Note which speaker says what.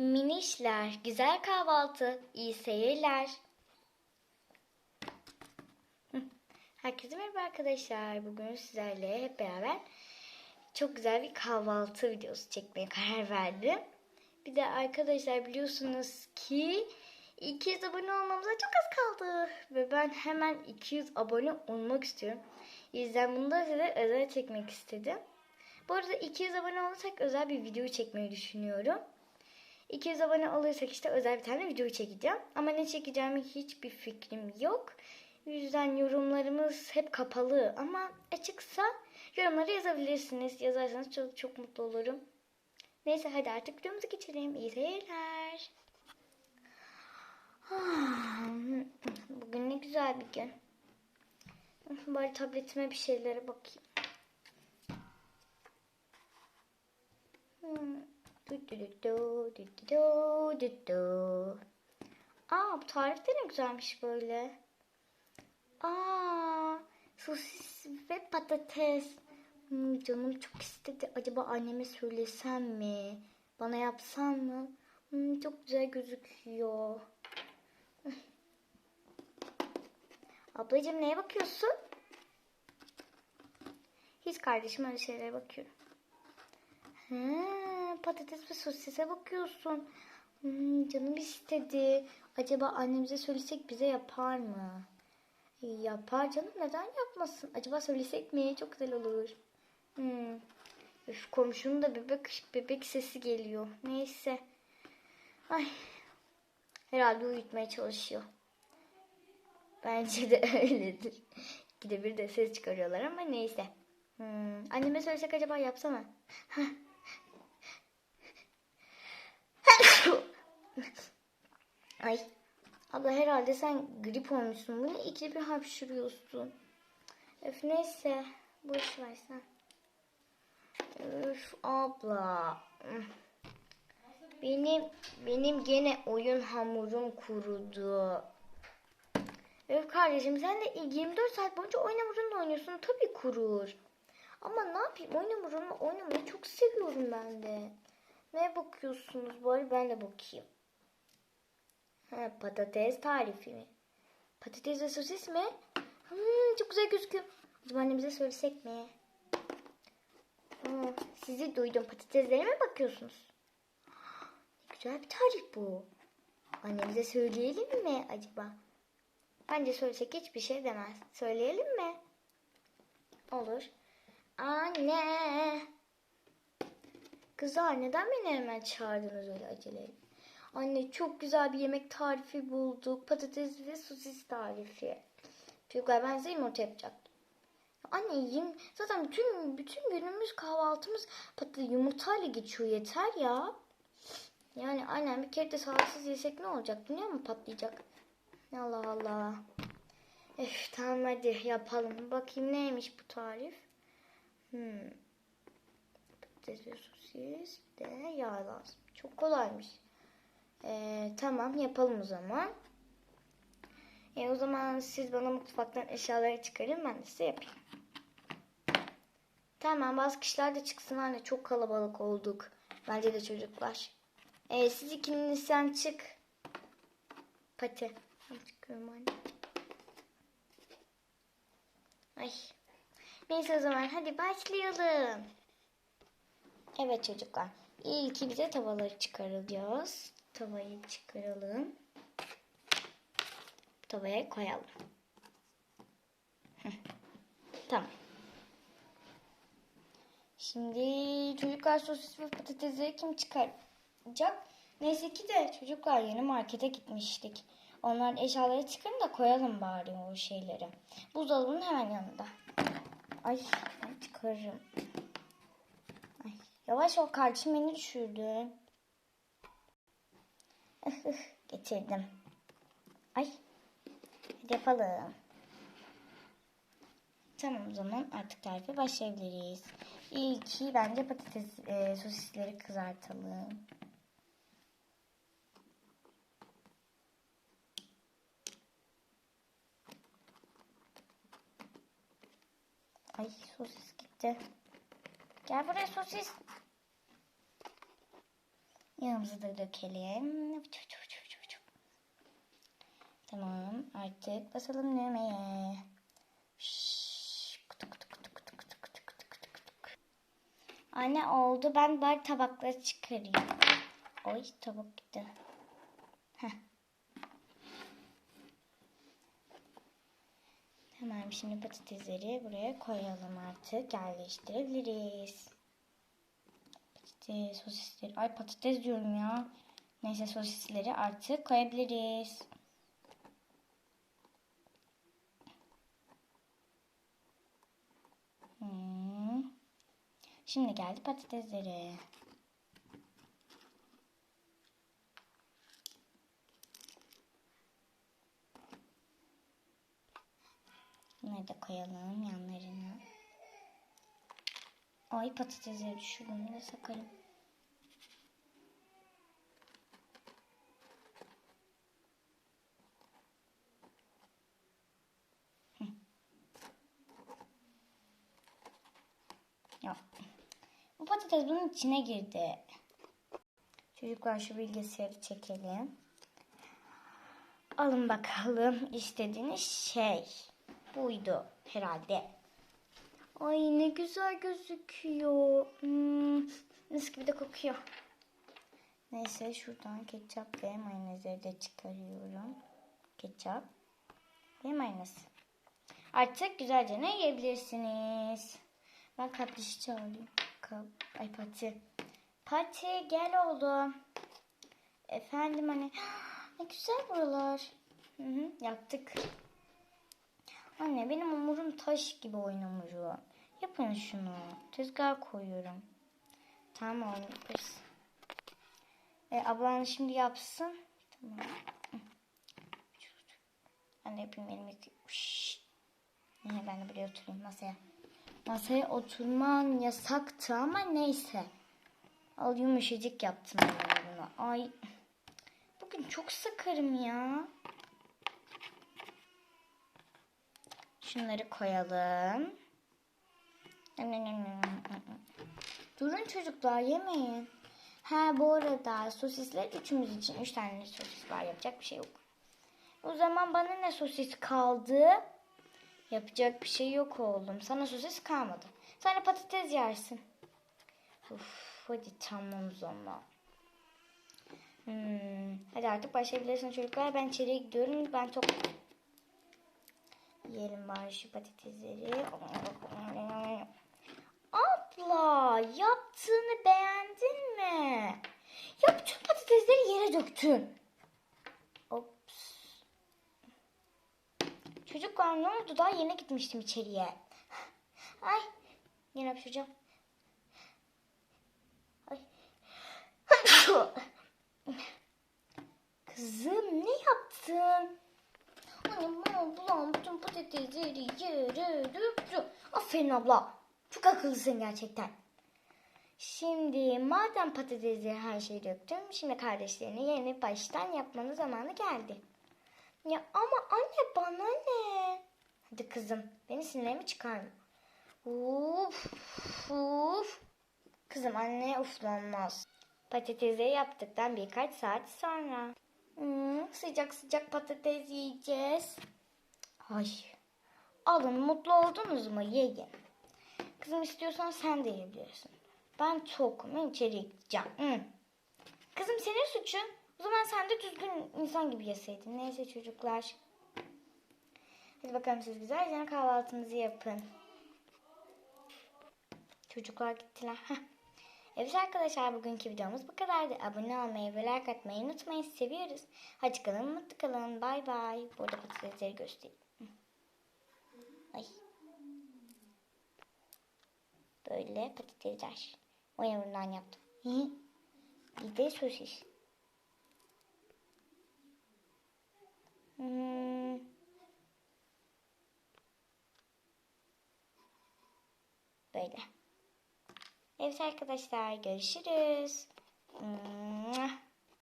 Speaker 1: Minişler, güzel kahvaltı, iyi seyirler. Herkese merhaba arkadaşlar. Bugün sizlerle hep beraber çok güzel bir kahvaltı videosu çekmeye karar verdim. Bir de arkadaşlar biliyorsunuz ki 200 abone olmamıza çok az kaldı. Ve ben hemen 200 abone olmak istiyorum. Yüzden bunu da size özel çekmek istedim. Bu arada 200 abone olursak özel bir video çekmeyi düşünüyorum. 200 abone olursak işte özel bir tane video çekeceğim. Ama ne çekeceğimi hiçbir fikrim yok. Yüzden yorumlarımız hep kapalı ama açıksa yorumları yazabilirsiniz. Yazarsanız çok çok mutlu olurum. Neyse hadi artık videomuza geçelim. İyi seyirler. Bugün ne güzel bir gün. Bari tabletime bir şeylere bakayım. Hmm. Aa bu tarif de ne güzelmiş böyle. Aa sosis ve patates. Hmm, canım çok istedi. Acaba anneme söylesem mi? Bana yapsam mı? Hmm, çok güzel gözüküyor. Ablacığım neye bakıyorsun? Hiç kardeşim öyle şeylere bakıyorum. Patates ve sosise bakıyorsun. Hmm, canım istedi. Acaba annemize söylesek bize yapar mı? Yapar canım neden yapmasın? Acaba söylesek mi? Çok güzel olur. Hmm. Üf, komşunun da bebek bebek sesi geliyor. Neyse. Ay. Herhalde uyutmaya çalışıyor. Bence de öyledir. Gide bir de ses çıkarıyorlar ama neyse. Hmm. Anneme söylesek acaba yapsana. Ay. Abla herhalde sen grip olmuşsun. Bunu ikide bir hapşırıyorsun. Öf neyse. Boş ver sen. Öf abla. Benim benim gene oyun hamurum kurudu. Öf kardeşim sen de 24 saat boyunca oyun hamurunla oynuyorsun. Tabii kurur. Ama ne yapayım oyun hamurunla oynamayı çok seviyorum ben de. Neye bakıyorsunuz? Bari ben de bakayım. Ha, patates tarifi mi? Patates ve sosis mi? Hmm, çok güzel gözüküyor. Acaba annemize söylesek mi? Hmm, sizi duydum. Patateslere mi bakıyorsunuz? Ne güzel bir tarif bu. Annemize söyleyelim mi acaba? Bence söylesek hiçbir şey demez. Söyleyelim mi? Olur. Anne. Kızlar neden beni hemen çağırdınız öyle aceleyle? Anne çok güzel bir yemek tarifi bulduk. Patates ve sosis tarifi. Çocuklar ben size yumurta yapacaktım. Anne yum zaten bütün bütün günümüz kahvaltımız patates yumurtayla geçiyor yeter ya. Yani annem bir kere de sağlıksız yesek ne olacak? Dünya mı patlayacak? Allah Allah. Üf, tamam hadi yapalım. Bakayım neymiş bu tarif. Hmm. Patates ve sosis de yağ lazım. Çok kolaymış. Ee, tamam yapalım o zaman. E, o zaman siz bana mutfaktan eşyaları çıkarın ben de size yapayım. Tamam bazı kişiler de çıksın anne çok kalabalık olduk. Bence de çocuklar. E, siz ikiniz sen çık. Pati. Çıkıyorum anne. Ay. Neyse o zaman hadi başlayalım. Evet çocuklar. İlk bize tavaları çıkaracağız. Tavayı çıkaralım. Tavaya koyalım. Tamam. Şimdi çocuklar sosis ve patatesleri kim çıkaracak? Neyse ki de çocuklar yeni markete gitmiştik. Onların eşyaları çıkarın da koyalım bari o şeyleri. Buzdolabının hemen yanında. Ay çıkarırım. Ay, yavaş ol kardeşim beni düşürdü. Getirdim. Ay. Hadi yapalım. Tamam o zaman artık tarife başlayabiliriz. İlki bence patates e, sosisleri kızartalım. Ay sosis gitti. Gel buraya sosis. Yağımızı da dökelim. Tamam. Artık basalım düğmeye. Anne oldu. Ben bari tabakları çıkarayım. Oy tabak gitti. Heh. Hemen şimdi patatesleri buraya koyalım artık. Yerleştirebiliriz. Patates, sosisleri. Ay patates diyorum ya. Neyse sosisleri artık koyabiliriz. Hmm. Şimdi geldi patatesleri. Bunları da koyalım yanlarına. Ay patatesleri düşürdüm. Ne sakarım. Ya. Bu patates bunun içine girdi. Çocuklar şu bilgisayarı çekelim. Alın bakalım istediğiniz şey buydu herhalde. Ay ne güzel gözüküyor. Hmm, mis gibi de kokuyor. Neyse şuradan ketçap ve mayonezleri de çıkarıyorum. Ketçap ve mayonez. Artık güzelce ne yiyebilirsiniz. Ben kaplişi çağırayım. Kap Ay Pati. Pati gel oğlum. Efendim hani ne güzel buralar. Hı hı, yaptık. Anne benim umurum taş gibi oyun hamuru. Yapın şunu. Tezgah koyuyorum. Tamam yaparız. E, ablan şimdi yapsın. Tamam. Ben de yapayım elimi. Şşş. Ben de buraya oturayım masaya. Masaya oturman yasaktı ama neyse. Al yumuşacık yaptım ben bunu. Ay. Bugün çok sakarım ya. Şunları koyalım. Durun çocuklar yemeyin. Ha bu arada sosisler üçümüz için üç tane sosis var yapacak bir şey yok. O zaman bana ne sosis kaldı? Yapacak bir şey yok oğlum. Sana sosis kalmadı. Sana patates yersin. Uf, hadi tamam zaman. Hmm, hadi artık başlayabilirsiniz çocuklar. Ben içeriye gidiyorum. Ben çok Yiyelim bari şu patatesleri. Abla yaptığını beğendin mi? Ya bütün patatesleri yere döktün. Çocuklar ne oldu? Daha yeni gitmiştim içeriye. Ay. Yine yapışacağım. Ay. Kızım ne yaptın? Annem ablam bütün patatesleri yere döktü. Aferin abla. Çok akıllısın gerçekten. Şimdi madem patatesleri her şeyi döktüm. Şimdi kardeşlerini yeni baştan yapmanın zamanı geldi. Ya ama anne bana ne? Hadi kızım beni sinirlerimi çıkarma. Uf, uf. Kızım anne uflanmaz. Patatesleri yaptıktan birkaç saat sonra. Hmm, sıcak sıcak patates yiyeceğiz. Ay. Alın mutlu oldunuz mu? Yiyin. Kızım istiyorsan sen de yiyebilirsin. Ben tokum. İçeri gideceğim. Hmm. Kızım senin suçun. O zaman sen de düzgün insan gibi yeseydin. Neyse çocuklar. Hadi bakalım siz güzelce kahvaltınızı yapın. Çocuklar gittiler. Evet arkadaşlar bugünkü videomuz bu kadardı. Abone olmayı ve like atmayı unutmayın. Seviyoruz. Hadi kalın mutlu kalın. Bay bay. Burada patatesleri göstereyim. Ay. Böyle patatesler. O yavrudan yaptım. Bir de sosis. Hmm. Böyle. Evet arkadaşlar görüşürüz. Mua.